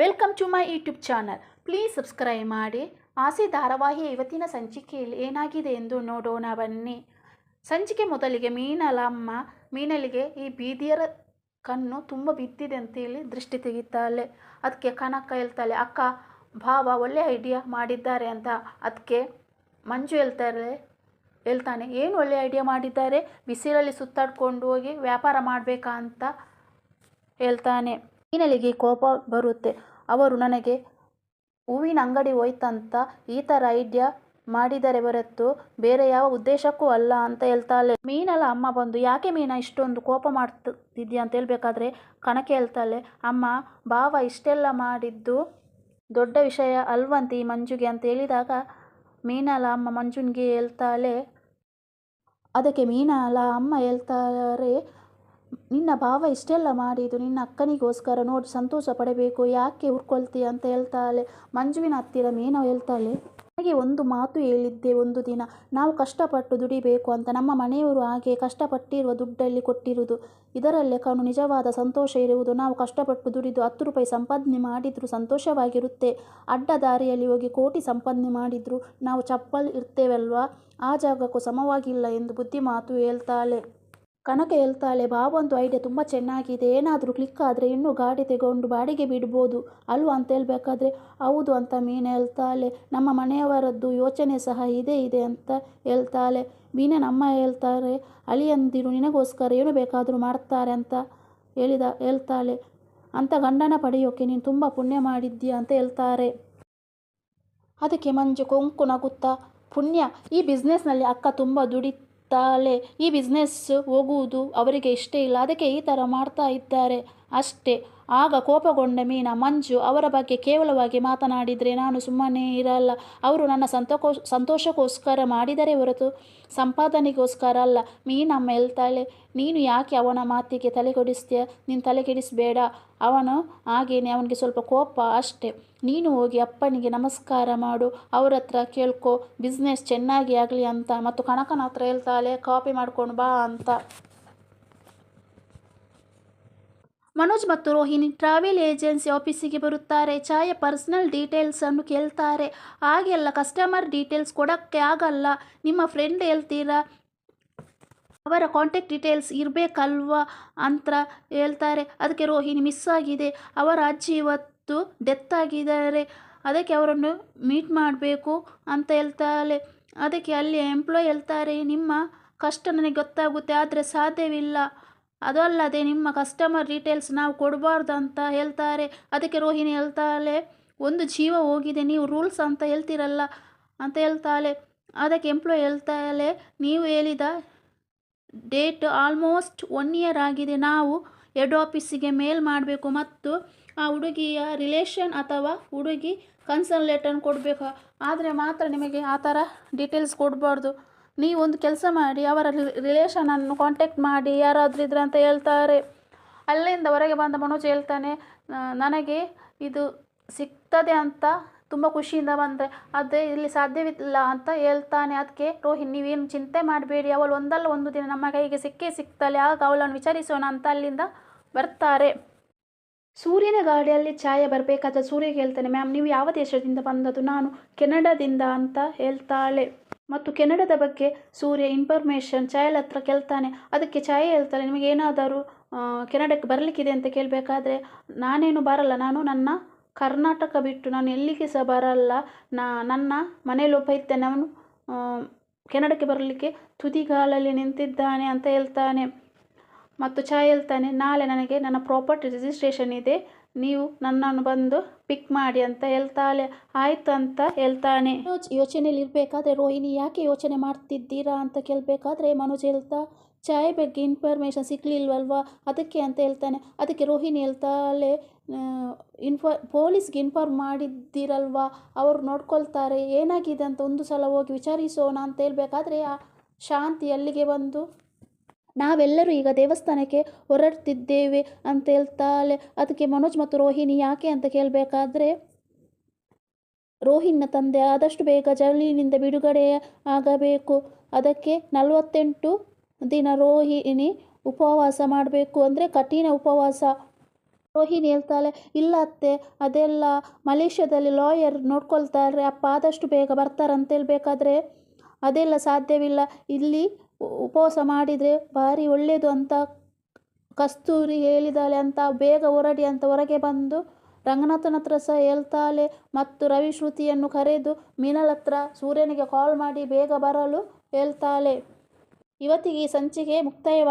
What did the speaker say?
Welcome to my YouTube channel please subscribe ಮಾಡಿ. ಆಸೆ ಧಾರಾವಾಹಿ ಇವತ್ತಿನ ಸಂಚಿಕೆಯಲ್ಲಿ ಏನಾಗಿದೆ ಎಂದು ನೋಡೋಣ ಬನ್ನಿ. ಸಂಚಿಕೆ ಮೊದಲಿಗೆ ಮೀನಲಮ್ಮ, ಮೀನಲಿಗೆ ಈ ಬೀದಿಯರ ಕಣ್ಣು ತುಂಬ ಬಿದ್ದಿದೆ ಅಂತೇಳಿ ದೃಷ್ಟಿ ತೆಗಿತಾಳೆ. ಅದಕ್ಕೆ ಕನಕ ಹೇಳ್ತಾಳೆ, ಅಕ್ಕ, ಭಾವ ಒಳ್ಳೆ ಐಡಿಯಾ ಮಾಡಿದ್ದಾರೆ ಅಂತ. ಅದಕ್ಕೆ ಮಂಜು ಹೇಳ್ತಾರೆ, ಹೇಳ್ತಾನೆ, ಏನು ಒಳ್ಳೆ ಐಡಿಯಾ ಮಾಡಿದ್ದಾರೆ? ಬಿಸಿಲಲ್ಲಿ ಸುತ್ತಾಡ್ಕೊಂಡು ಹೋಗಿ ವ್ಯಾಪಾರ ಮಾಡಬೇಕಾ? ಅಂತ ಹೇಳ್ತಾನೆ. ಮೀನಲಿಗೆ ಕೋಪ ಬರುತ್ತೆ. ಅವರು ನನಗೆ, ಹೂವಿನ ಅಂಗಡಿ ಹೋಯ್ತಂತ ಈ ಥರ ಐಡಿಯಾ ಮಾಡಿದರೆ ಹೊರತು ಬೇರೆ ಯಾವ ಉದ್ದೇಶಕ್ಕೂ ಅಲ್ಲ ಅಂತ ಹೇಳ್ತಾಳೆ. ಮೀನಲ್ಲ ಅಮ್ಮ ಬಂದು, ಯಾಕೆ ಮೀನ ಇಷ್ಟೊಂದು ಕೋಪ ಮಾಡ್ತಿದ್ಯಾ ಅಂತ ಹೇಳ್ಬೇಕಾದ್ರೆ ಕಣಕ್ಕೆ ಹೇಳ್ತಾಳೆ, ಅಮ್ಮ, ಭಾವ ಇಷ್ಟೆಲ್ಲ ಮಾಡಿದ್ದು ದೊಡ್ಡ ವಿಷಯ ಅಲ್ವಂತೆ ಮಂಜುಗೆ ಅಂತ ಹೇಳಿದಾಗ ಮೀನಲ ಅಮ್ಮ ಮಂಜುನ್ಗೆ ಹೇಳ್ತಾಳೆ. ಅದಕ್ಕೆ ಮೀನಲ ಅಮ್ಮ ಹೇಳ್ತಾರೆ ನಿನ್ನ ಭಾವ ಇಷ್ಟೆಲ್ಲ ಮಾಡಿದ್ದು, ನಿನ್ನ ಅಕ್ಕನಿಗೋಸ್ಕರ ನೋಡಿ ಸಂತೋಷ ಪಡಬೇಕು, ಯಾಕೆ ಹುರ್ಕೊಳ್ತೀಯ ಅಂತ ಹೇಳ್ತಾಳೆ. ಮಂಜುವಿನ ಹತ್ತಿರ ಮೇನವ ಹೇಳ್ತಾಳೆ, ನನಗೆ ಒಂದು ಮಾತು ಹೇಳಿದ್ದೆ ಒಂದು ದಿನ, ನಾವು ಕಷ್ಟಪಟ್ಟು ದುಡಿಬೇಕು ಅಂತ. ನಮ್ಮ ಮನೆಯವರು ಹಾಗೆ ಕಷ್ಟಪಟ್ಟಿರುವ ದುಡ್ಡಲ್ಲಿ ಕೊಟ್ಟಿರುವುದು. ಇದರಲ್ಲೇ ಕಾಣು, ನಿಜವಾದ ಸಂತೋಷ ಇರುವುದು. ನಾವು ಕಷ್ಟಪಟ್ಟು ದುಡಿದು ಹತ್ತು ರೂಪಾಯಿ ಸಂಪಾದನೆ ಮಾಡಿದರೂ ಸಂತೋಷವಾಗಿರುತ್ತೆ. ಅಡ್ಡ ದಾರಿಯಲ್ಲಿ ಹೋಗಿ ಕೋಟಿ ಸಂಪಾದನೆ ಮಾಡಿದ್ರು ನಾವು ಚಪ್ಪಲ್ ಇರ್ತೇವಲ್ವಾ? ಆ ಜಾಗಕ್ಕೂ ಸಮವಾಗಿಲ್ಲ ಎಂದು ಬುದ್ಧಿ ಮಾತು ಹೇಳ್ತಾಳೆ. ಕನಕ ಹೇಳ್ತಾಳೆ ಬಾಬಂದು ಐಡಿಯಾ ತುಂಬ ಚೆನ್ನಾಗಿದೆ. ಏನಾದರೂ ಕ್ಲಿಕ್ ಆದರೆ ಇನ್ನೂ ಗಾಡಿ ತಗೊಂಡು ಬಾಡಿಗೆ ಬಿಡ್ಬೋದು. ಅಲ್ವಾ? ಅಂತ ಹೇಳಬೇಕಾದ್ರೆ, ಹೌದು ಅಂತ ಮೀನು ಹೇಳ್ತಾಳೆ. ನಮ್ಮ ಮನೆಯವರದ್ದು ಯೋಚನೆ ಸಹ ಇದೆ ಇದೆ ಅಂತ ಹೇಳ್ತಾಳೆ. ಮೀನ ನಮ್ಮ ಹೇಳ್ತಾರೆ ಅಳಿಯಂದಿರು ನಿನಗೋಸ್ಕರ ಏನು ಬೇಕಾದರೂ ಮಾಡ್ತಾರೆ ಅಂತ ಹೇಳಿದ, ಹೇಳ್ತಾಳೆ. ಅಂತ ಗಂಡನ ಪಡೆಯೋಕೆ ನೀನು ತುಂಬ ಪುಣ್ಯ ಮಾಡಿದ್ದೀಯ? ಅಂತ ಹೇಳ್ತಾರೆ. ಅದಕ್ಕೆ ಮಂಜು ಕೊಂಕು ನಗುತ್ತಾ, ಪುಣ್ಯ, ಈ ಬಿಸ್ನೆಸ್ನಲ್ಲಿ ಅಕ್ಕ ತುಂಬ ದುಡಿತಾಳೆ ಈ ಬಿಸ್ನೆಸ್ ಹೋಗುವುದು ಅವರಿಗೆ ಇಷ್ಟ ಇಲ್ಲ. ಅದಕ್ಕೆ ಈ ಥರ ಮಾಡ್ತಾ ಇದ್ದಾರೆ. ಅಷ್ಟೇ. ಆಗ ಕೋಪಗೊಂಡ ಮೀನ, ಮಂಜು ಅವರ ಬಗ್ಗೆ ಕೇವಲವಾಗಿ ಮಾತನಾಡಿದರೆ ನಾನು ಸುಮ್ಮನೆ ಇರಲ್ಲ. ಅವರು ನನ್ನ ಸಂತೋಷ ಸಂತೋಷಕ್ಕೋಸ್ಕರ ಮಾಡಿದರೆ ಹೊರತು ಸಂಪಾದನೆಗೋಸ್ಕರ ಅಲ್ಲ. ಮೀನಮ್ಮ ಹೇಳ್ತಾಳೆ ನೀನು ಯಾಕೆ ಅವನ ಮಾತಿಗೆ ತಲೆ ಕೊಡಿಸ್ತೀಯ ನೀನು ತಲೆ ಕೆಡಿಸಬೇಡ ಅವನು ಹಾಗೇನೆ, ಅವನಿಗೆ ಸ್ವಲ್ಪ ಕೋಪ ಅಷ್ಟೆ. ನೀನು ಹೋಗಿ ಅಪ್ಪನಿಗೆ ನಮಸ್ಕಾರ ಮಾಡು. ಅವ್ರ ಹತ್ರ ಕೇಳ್ಕೊ. ಬಿಸ್ನೆಸ್ ಚೆನ್ನಾಗಿ ಆಗಲಿ ಅಂತ. ಮತ್ತು ಕನಕನ ಹತ್ರ ಹೇಳ್ತಾಳೆ, ಕಾಪಿ ಮಾಡ್ಕೊಂಡು ಬಾ ಅಂತ. ಮನೋಜ್ ಮತ್ತು ರೋಹಿಣಿ ಟ್ರಾವೆಲ್ ಏಜೆನ್ಸಿ ಆಫೀಸಿಗೆ ಬರುತ್ತಾರೆ. ಛಾಯಾ ಪರ್ಸನಲ್ ಡೀಟೇಲ್ಸನ್ನು ಕೇಳ್ತಾರೆ. ಹಾಗೆಲ್ಲ ಕಸ್ಟಮರ್ ಡೀಟೇಲ್ಸ್ ಕೊಡೋಕ್ಕೆ ಆಗಲ್ಲ. ನಿಮ್ಮ ಫ್ರೆಂಡ್ ಹೇಳ್ತೀರಾ? ಅವರ ಕಾಂಟ್ಯಾಕ್ಟ್ ಡೀಟೇಲ್ಸ್ ಇರಬೇಕಲ್ವಾ? ಅಂತ ಹೇಳ್ತಾರೆ. ಅದಕ್ಕೆ ರೋಹಿಣಿ ಮಿಸ್ ಆಗಿದೆ. ಅವರ ಅಜ್ಜಿ ಇವತ್ತು ಡೆತ್ ಆಗಿದ್ದಾರೆ. ಅದಕ್ಕೆ ಅವರನ್ನು ಮೀಟ್ ಮಾಡಬೇಕು ಅಂತ ಹೇಳ್ತಾಳೆ. ಅದಕ್ಕೆ ಅಲ್ಲಿ ಎಂಪ್ಲಾಯ್ ಹೇಳ್ತಾರೆ, ನಿಮ್ಮ ಕಷ್ಟ ನನಗೆ ಗೊತ್ತಾಗುತ್ತೆ, ಆದರೆ ಸಾಧ್ಯವಿಲ್ಲ. ಅದಲ್ಲದೆ ನಿಮ್ಮ ಕಸ್ಟಮರ್ ಡೀಟೇಲ್ಸ್ ನಾವು ಕೊಡಬಾರ್ದು ಅಂತ ಹೇಳ್ತಾರೆ. ಅದಕ್ಕೆ ರೋಹಿಣಿ ಹೇಳ್ತಾಳೆ, ಒಂದು ಜೀವ ಹೋಗಿದೆ, ನೀವು ರೂಲ್ಸ್ ಅಂತ ಹೇಳ್ತಿರಲ್ಲ? ಅಂತ ಹೇಳ್ತಾಳೆ. ಅದಕ್ಕೆ ಎಂಪ್ಲಾಯ್ ಹೇಳ್ತಾಳೆ, ನೀವು ಹೇಳಿದ ಡೇಟ್ ಆಲ್ಮೋಸ್ಟ್ ಒನ್ ಇಯರ್ ಆಗಿದೆ. ನಾವು ಹೆಡ್ ಆಫೀಸಿಗೆ ಮೇಲ್ ಮಾಡಬೇಕು ಮತ್ತು ಆ ಹುಡುಗಿಯ ರಿಲೇಷನ್ ಅಥವಾ ಹುಡುಗಿ ಕನ್ಸರ್ನ್ ಲೆಟರ್ನ ಕೊಡಬೇಕು. ಆದರೆ ಮಾತ್ರ ನಿಮಗೆ ಆ ಥರ ಡೀಟೇಲ್ಸ್ ಕೊಡಬಾರ್ದು. ನೀವೊಂದು ಕೆಲಸ ಮಾಡಿ, ಅವರ ರಿಲೇಷನನ್ನು ಕಾಂಟ್ಯಾಕ್ಟ್ ಮಾಡಿ, ಯಾರಾದರೂ ಇದ್ರೆ ಅಂತ ಹೇಳ್ತಾರೆ. ಅಲ್ಲಿಂದ ಹೊರಗೆ ಬಂದ ಮನೋಜ್ ಹೇಳ್ತಾನೆ ನನಗೆ ಇದು ಸಿಗ್ತದೆ ಅಂತ ತುಂಬ ಖುಷಿಯಿಂದ ಬಂದರೆ ಅದೇ ಇಲ್ಲಿ ಸಾಧ್ಯವಿಲ್ಲ ಅಂತ ಹೇಳ್ತಾನೆ. ಅದಕ್ಕೆ ರೋಹಿಣಿ, ನೀವೇನು ಚಿಂತೆ ಮಾಡಬೇಡಿ, ಅವಳು ಒಂದಲ್ಲ ಒಂದು ದಿನ ನಮ್ಮ ಕೈಗೆ ಸಿಕ್ಕೇ ಸಿಗ್ತಾಳೆ, ಆಗ ಅವಳನ್ನು ವಿಚಾರಿಸೋಣ ಅಂತ ಅಲ್ಲಿಂದ ಬರ್ತಾರೆ. ಸೂರ್ಯನ ಗಾಡಿಯಲ್ಲಿ ಛಾಯೆ ಬರಬೇಕಾದ ಸೂರ್ಯ ಹೇಳ್ತಾನೆ, ಮ್ಯಾಮ್, ನೀವು ಯಾವ ದೇಶದಿಂದ ಬಂದದ್ದು? ನಾನು ಕೆನಡಾದಿಂದ ಅಂತ ಹೇಳ್ತಾಳೆ. ಮತ್ತು ಕೆನಡಾದ ಬಗ್ಗೆ ಸೂರ್ಯ ಇನ್ಫಾರ್ಮೇಷನ್ ಛಾಯಲ್ ಹತ್ರ ಕೇಳ್ತಾನೆ. ಅದಕ್ಕೆ ಛಾಯೆ ಹೇಳ್ತಾಳೆ ನಿಮಗೆ ಏನಾದರೂ ಕೆನಡಕ್ಕೆ ಬರಲಿಕ್ಕಿದೆ ಅಂತ ಕೇಳಬೇಕಾದ್ರೆ ನಾನೇನು ಬರಲ್ಲ, ನಾನು ನನ್ನ ಕರ್ನಾಟಕ ಬಿಟ್ಟು ನಾನು ಎಲ್ಲಿಗೆ ಸಹ ಬರಲ್ಲ. ನಾ, ನನ್ನ ಮನೇಲಿ ಒಬ್ಬ ಇದ್ದೇನೆ, ಅವನು ಕೆನಡಕ್ಕೆ ಬರಲಿಕ್ಕೆ ತುದಿಗಾಲಲ್ಲಿ ನಿಂತಿದ್ದಾನೆ ಅಂತ ಹೇಳ್ತಾನೆ. ಮತ್ತು ಚಾಯ್ ಹೇಳ್ತಾನೆ ನಾಳೆ ನನಗೆ ನನ್ನ ಪ್ರಾಪರ್ಟಿ ರಿಜಿಸ್ಟ್ರೇಷನ್ ಇದೆ, ನೀವು ನನ್ನನ್ನು ಬಂದು ಪಿಕ್ ಮಾಡಿ ಅಂತ ಹೇಳ್ತಾಳೆ. ಆಯ್ತು ಅಂತ ಹೇಳ್ತಾನೆ. ಮನೋಜ್ ಯೋಚನೆಯಲ್ಲಿ ಇರಬೇಕಾದ್ರೆ ರೋಹಿಣಿ ಯಾಕೆ ಯೋಚನೆ ಮಾಡ್ತಿದ್ದೀರಾ ಅಂತ ಕೇಳಬೇಕಾದ್ರೆ ಮನೋಜ್ ಹೇಳ್ತಾ ಚಾಯ್ ಬಗ್ಗೆ ಇನ್ಫಾರ್ಮೇಷನ್ ಸಿಗಲಿಲ್ವಲ್ವಾ? ಅದಕ್ಕೆ ಅಂತ ಹೇಳ್ತಾನೆ. ಅದಕ್ಕೆ ರೋಹಿಣಿ ಹೇಳ್ತಾಳೆ ಇನ್ಫಾ ಪೊಲೀಸ್ಗೆ ಇನ್ಫಾರ್ಮ್ ಮಾಡಿದ್ದೀರಲ್ವಾ? ಅವರು ನೋಡ್ಕೊಳ್ತಾರೆ. ಏನಾಗಿದೆ ಅಂತ ಒಂದು ಸಲ ಹೋಗಿ ವಿಚಾರಿಸೋಣ ಅಂತ ಹೇಳ್ಬೇಕಾದ್ರೆ ಶಾಂತಿ ಅಲ್ಲಿಗೆ ಬಂದು ನಾವೆಲ್ಲರೂ ಈಗ ದೇವಸ್ಥಾನಕ್ಕೆ ಹೊರಡ್ತಿದ್ದೇವೆ ಅಂತ ಹೇಳ್ತಾಳೆ. ಅದಕ್ಕೆ ಮನೋಜ್ ಮತ್ತು ರೋಹಿಣಿ ಯಾಕೆ ಅಂತ ಕೇಳಬೇಕಾದ್ರೆ ರೋಹಿಣಿನ ತಂದೆ ಆದಷ್ಟು ಬೇಗ ಜೈಲಿನಿಂದ ಬಿಡುಗಡೆ ಆಗಬೇಕು. ಅದಕ್ಕೆ ನಲವತ್ತೆಂಟು ದಿನ ರೋಹಿಣಿ ಉಪವಾಸ ಮಾಡಬೇಕು ಅಂದರೆ ಕಠಿಣ ಉಪವಾಸ. ರೋಹಿಣಿ ಹೇಳ್ತಾಳೆ, ಇಲ್ಲ ಅತ್ತೆ, ಅದೆಲ್ಲ ಮಲೇಷ್ಯಾದಲ್ಲಿ ಲಾಯರ್ ನೋಡ್ಕೊಳ್ತಾರೆ, ಅಪ್ಪ ಆದಷ್ಟು ಬೇಗ ಬರ್ತಾರಂತ ಹೇಳ್ಬೇಕಾದ್ರೆ, ಅದೆಲ್ಲ ಸಾಧ್ಯವಿಲ್ಲ. ಇಲ್ಲಿ ಉಪವಾಸ ಮಾಡಿದರೆ ಭಾರಿ ಒಳ್ಳೆಯದು ಅಂತ ಕಸ್ತೂರಿ ಹೇಳಿದಾಳೆ ಅಂತ ಬೇಗ ಹೊರಡಿ ಅಂತ ಹೊರಗೆ ಬಂದು ರಂಗನಾಥನ ಹತ್ರ ಸಹ ಹೇಳ್ತಾಳೆ ಮತ್ತು ರವಿಶ್ರುತಿಯನ್ನು ಕರೆದು, ಮೀನಲ್ ಹತ್ರ ಸೂರ್ಯನಿಗೆ ಕಾಲ್ ಮಾಡಿ ಬೇಗ ಬರಲು, ಹೇಳ್ತಾಳೆ. ಇವತ್ತಿಗೆ ಈ ಸಂಚಿಕೆ ಮುಕ್ತಾಯವಾಗಿದೆ